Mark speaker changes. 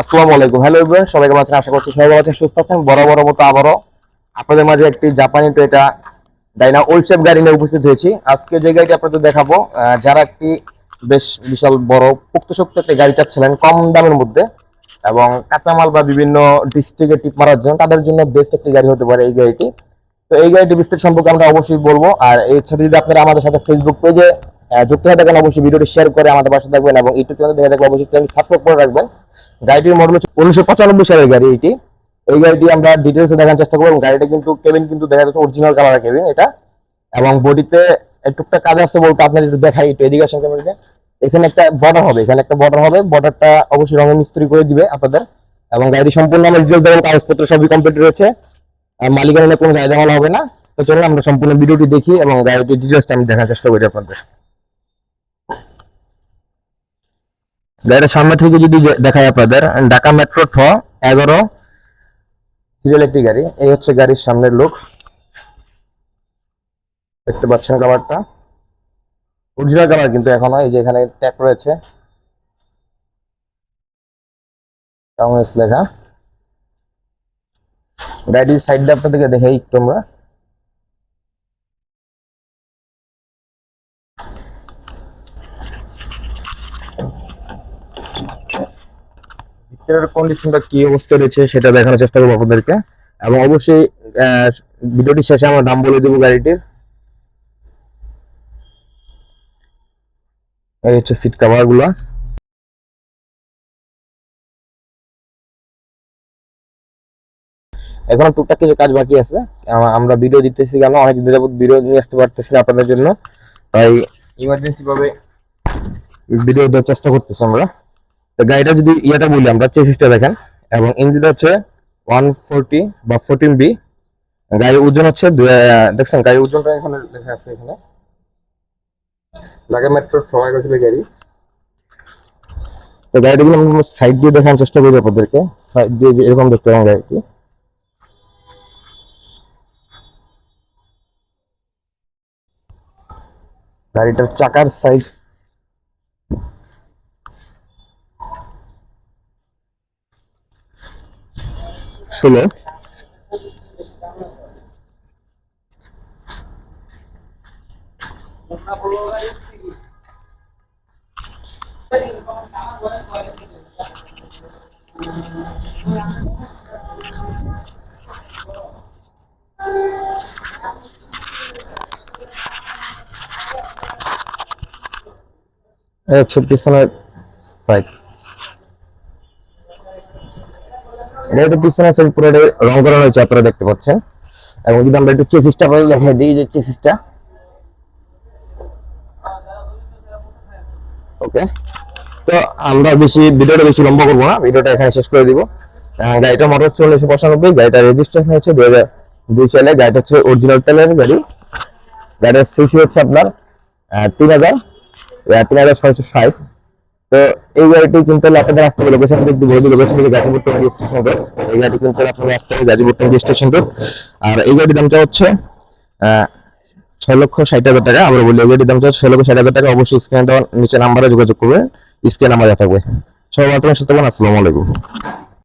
Speaker 1: আসসালামু আলাইকুম। Hello everyone সবাই কেমন আছেন? আশা করছি সবাই ভালো আছেন, সুস্থ আছেন। বড় মতো আবারও আপনাদের মাঝে একটি জাপানি টয়োটা ডাইনা ওল্ড শেপ গাড়ি নিয়ে উপস্থিত হয়েছি। আজকে যে গাড়িটি আপনাদের দেখাবো যারা একটি বেশ বিশাল বড় পোক্তশক্ত একটি গাড়ি চাচ্ছিলেন কম দামের মধ্যে এবং কাঁচামাল বা বিভিন্ন ডিস্ট্রিক্টে টিপ মারার জন্য, তাদের জন্য বেস্ট একটি গাড়ি হতে পারে এই গাড়িটি। তো এই গাড়িটি বিস্তারিত সম্পর্কে আমরা অবশ্যই বলব। আর এর সাথে যদি আপনারা আমাদের সাথে ফেসবুক পেজে যুক্ত হয়ে থাকেন অবশ্যই ভিডিওটি শেয়ার করে আমাদের পাশে থাকবেন এবং ইউটিউব চ্যানেল দেখে থাকলে অবশ্যই চ্যানেল সাবস্ক্রাইব করে রাখবেন। গাড়িটির মডেল হচ্ছে উনিশশো পঁচানব্বই সালের গাড়ি এটি। এই গাড়িটি আমরা ডিটেলসে দেখার চেষ্টা করব গাড়িটা কিন্তু কেবিন কিন্তু দেখা যাচ্ছে অরিজিনাল কালার কেবিন এটা। এবং বডিতে টুকটাক কাজ আছে বলতে আপনার একটু দেখাই, একটু এদিকে আসেন ক্যামেরাতে এখানে একটা বর্ডার হবে, এখানে একটা বর্ডার হবে। বর্ডারটা অবশ্যই রঙের মিস্ত্রি করে দিবে আপনাদের। এবং গাড়ি সম্পূর্ণ আমার ডিটেলস দেবেন কাগজপত্র সবই কমপ্লিট রয়েছে। আর কোনো মালা হবে না। তো চলুন আমরা সম্পূর্ণ ভিডিওটি দেখি এবং গাড়িটির ডিটেলসটা আমি দেখার চেষ্টা করি আপনাদের। গাড়িটার সামনে থেকে যদি দেখায় আপনাদের, ঢাকা মেট্রো ঠ এগারো সিরিয়াল একটি গাড়ি। এই হচ্ছে গাড়ির সামনের লুক দেখতে পাচ্ছেন কালারটা অরিজিনাল কালার কিন্তু এখনও, এই যে এখানে ট্যাপ রয়েছে। লেখা। গাড়ির সাইডটা আপনাদেরকে দেখাই একটু আমরা। ভিতরের কন্ডিশনটা কি অবস্থা রয়েছে সেটা দেখানোর চেষ্টা করব আপনাদেরকে। এবং অবশ্যই ভিডিওটি শেষে আমরা দাম বলে দেবো গাড়িটির। এই হচ্ছে সিট কভারগুলা। এখনও টুকটাক কিছু কাজ বাকি আছে। আমরা ভিডিও দিতেছি কেন অনেক দিন যাবত ভিডিও নিয়ে আসতে পারতেছি না আপনাদের জন্য। তাই ইমার্জেন্সি ভাবে ভিডিও দেওয়ার চেষ্টা করতেছি আমরা। তো গাড়িটা যদি ইয়েটা বলি, আমরা চেসিসটা দেখেন। এবং ইঞ্জিন হচ্ছে ওয়ান ফোরটি বা ফোরটিন বি গাড়ির ওজন হচ্ছে দেখছেন, গাড়ির ওজনটা এখানে লেখা আছে এখানে। ঢাকা মেট্রো সবাই গেছিল গাড়ি। তো গাড়িগুলো আমি সাইড দিয়ে দেখানোর চেষ্টা করি আপনাদেরকে। সাইড দিয়ে এরকম দেখতে পাবেন গাড়িটি। গাড়িটার চাকার সাইজ ষোলো এই হচ্ছে পিছনের সাইড গাড়িটার পিছনের সাইড পুরো রং করা হয়েছে, আপনারা দেখতে পাচ্ছেন। এবং যদি আমরা একটু চেসিসটা আপনাদের দেখাই দিই যে চেসিসটা ওকে তো আমরা বেশি, ভিডিওটা বেশি লম্বা করব না, ভিডিওটা এখানে শেষ করে দিব। গাড়িটার মডেল হচ্ছে উনিশশো পঁচানব্বই, গাড়িটা রেজিস্ট্রেশন হচ্ছে দু হাজার দুই সালে, গাড়িটা হচ্ছে অরিজিনাল তেলের গাড়ি। গাড়ির সিসি হচ্ছে আপনার তিন হাজার তিন হাজার ছয়শো ষাট। তো এই গাড়িটি কিন্তু আপনাদের আসতে হবে লোকেশন বলে গাজীপুর টঙ্গি স্টেশন এই গাড়ি কিন্তু আপনাদের আসতে হবে গাজীপুর টঙ্গি স্টেশন আর এই গাড়ির দামটা হচ্ছে ছয় লক্ষ ষাট হাজার টাকা। আমরা বলি এই গাড়ির দামটা হচ্ছে ছয় লক্ষ ষাট হাজার টাকা। অবশ্যই স্ক্রিনে নিচে নাম্বারে যোগাযোগ করবেন স্ক্রিন নাম্বার থাকবে সবাই থাকবেন, সুস্থ আসসালামু আলাইকুম।